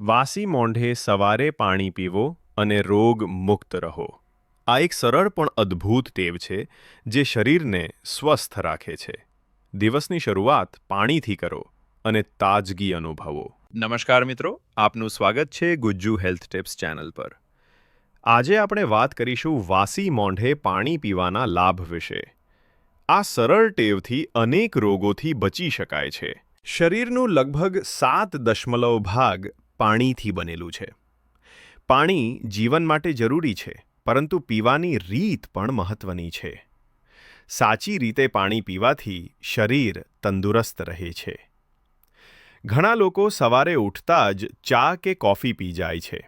વાસી મોંઢે સવારે પાણી પીવો અને રોગ મુક્ત રહો. આ એક સરળ પણ અદ્ભુત ટેવ છે જે શરીરને સ્વસ્થ રાખે છે. દિવસની શરૂઆત પાણીથી કરો અને તાજગી અનુભવો. નમસ્કાર મિત્રો આપનું સ્વાગત છે ગુજ્જુ હેલ્થ ટિપ્સ ચેનલ પર. આજે આપણે વાત કરીશું વાસી મોંઢે પાણી પીવાના લાભ વિશે. આ સરળ ટેવથી અનેક રોગોથી બચી શકાય છે. શરીરનું લગભગ સાત દશમલવ ભાગ પાણીથી બનેલું છે. પાણી જીવન માટે જરૂરી છે, પરંતુ પીવાની રીત પણ મહત્વની છે. સાચી રીતે પાણી પીવાથી શરીર તંદુરસ્ત રહે છે. ઘણા લોકો સવારે ઉઠતા જ ચા કે કોફી પી જાય છે,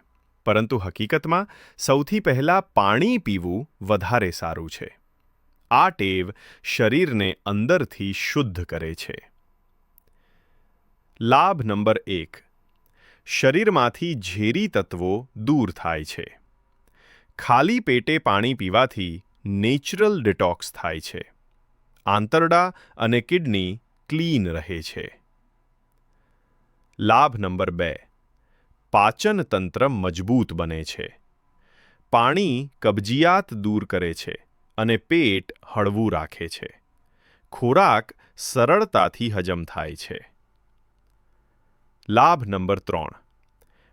પરંતુ હકીકતમાં સૌથી પહેલાં પાણી પીવું વધારે સારું છે. આ ટેવ શરીરને અંદરથી શુદ્ધ કરે છે. લાભ નંબર એક શરીરમાંથી ઝેરી તત્વો દૂર થાય છે. ખાલી પેટે પાણી પીવાથી નેચરલ ડિટોક્સ થાય છે. આંતરડા અને કિડની ક્લીન રહે છે. લાભ નંબર બે. પાચન તંત્ર મજબૂત બને છે. પાણી કબજિયાત દૂર કરે છે અને પેટ હળવું રાખે છે. ખોરાક સરળતાથી હજમ થાય છે. લાભ નંબર ત્રણ.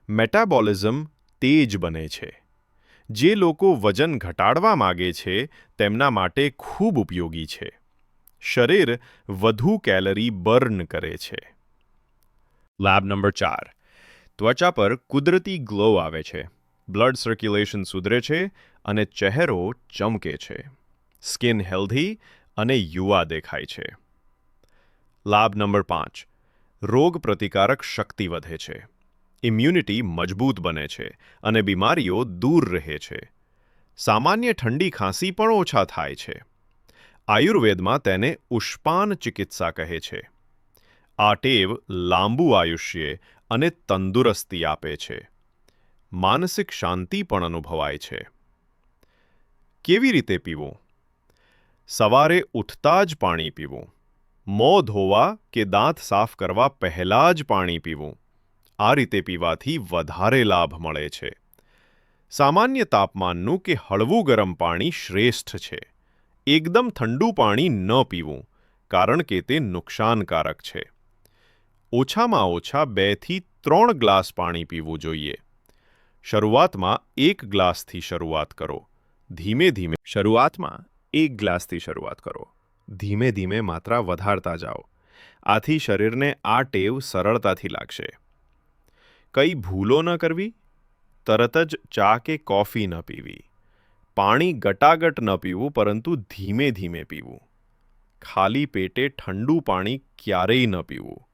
મેટાબોલિઝમ તેજ બને છે. જે લોકો વજન ઘટાડવા માગે છે, તેમના માટે ખૂબ ઉપયોગી છે. શરીર વધુ કેલરી બર્ન કરે છે. લાભ નંબર ચાર. ત્વચા પર કુદરતી ગ્લો આવે છે. બ્લડ સર્ક્યુલેશન સુધરે છે અને ચહેરો ચમકે છે. સ્કિન હેલ્ધી અને યુવા દેખાય છે. લાભ નંબર પાંચ. રોગ પ્રતિકારક શક્તિ વધે છે. ઇમ્યુનિટી મજબૂત બને છે અને બીમારીઓ દૂર રહે છે. સામાન્ય ઠંડી ખાંસી પણ ઓછા થાય છે. આયુર્વેદમાં તેને ઉષ્પાન ચિકિત્સા કહે છે. આ ટેવ લાંબુ આયુષ્ય અને તંદુરસ્તી આપે છે. માનસિક શાંતિ પણ અનુભવાય છે. કેવી રીતે પીવું? સવારે ઉઠતા જ પાણી પીવું. મોં ધોવા કે દાંત સાફ કરવા પહેલાં જ પાણી પીવું. આ રીતે પીવાથી વધારે લાભ મળે છે. સામાન્ય તાપમાનનું કે હળવું ગરમ પાણી શ્રેષ્ઠ છે. એકદમ ઠંડુ પાણી ન પીવું, કારણ કે તે નુકસાનકારક છે. ઓછામાં ઓછા બેથી ત્રણ ગ્લાસ પાણી પીવું જોઈએ. શરૂઆતમાં એક ગ્લાસથી શરૂઆત કરો. ધીમે ધીમે શરૂઆતમાં એક ગ્લાસથી શરૂઆત કરો. ધીમે ધીમે માત્રા વધારતા જાઓ. આથી શરીરને આ ટેવ સરળતાથી લાગશે. કઈ ભૂલો ન કરવી, તરત જ ચા કે કોફી ન પીવી. પાણી ગટાગટ ન પીવું, પરંતુ ધીમે ધીમે પીવું. ખાલી પેટે ઠંડુ પાણી ક્યારેય ન પીવું.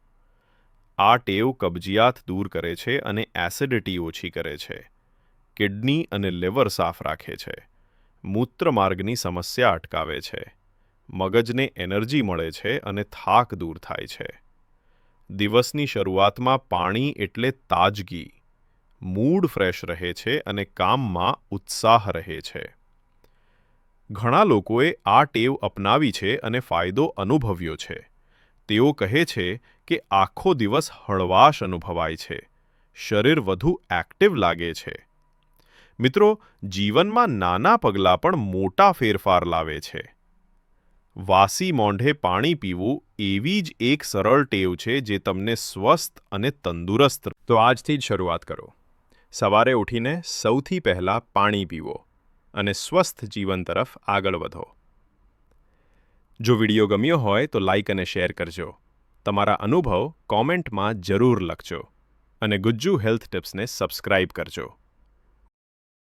આ ટેવ કબજિયાત દૂર કરે છે અને એસિડિટી ઓછી કરે છે. કિડની અને લીવર સાફ રાખે છે. મૂત્રમાર્ગની સમસ્યા અટકાવે છે. મગજને એનર્જી મળે છે અને થાક દૂર થાય છે. દિવસની શરૂઆતમાં પાણી એટલે તાજગી. મૂડ ફ્રેશ રહે છે અને કામમાં ઉત્સાહ રહે છે. ઘણા લોકોએ આ ટેવ અપનાવી છે અને ફાયદો અનુભવ્યો છે. તેઓ કહે છે કે આખો દિવસ હળવાશ અનુભવાય છે. શરીર વધુ એક્ટિવ લાગે છે. મિત્રો, જીવનમાં નાના પગલાં પણ મોટા ફેરફાર લાવે છે. વાસી મોંઢે પાણી પીવું એવી જ એક સરળ ટેવ છે જે તમને સ્વસ્થ અને તંદુરસ્ત તો આજથી જ શરૂઆત કરો. સવારે ઉઠીને સૌથી પહેલાં પાણી પીવો અને સ્વસ્થ જીવન તરફ આગળ વધો. જો વીડિયો ગમ્યો હોય તો લાઇક અને શેર કરજો. તમારા અનુભવ કોમેન્ટમાં જરૂર લખજો અને ગુજ્જુ હેલ્થ ટિપ્સને સબસ્ક્રાઇબ કરજો.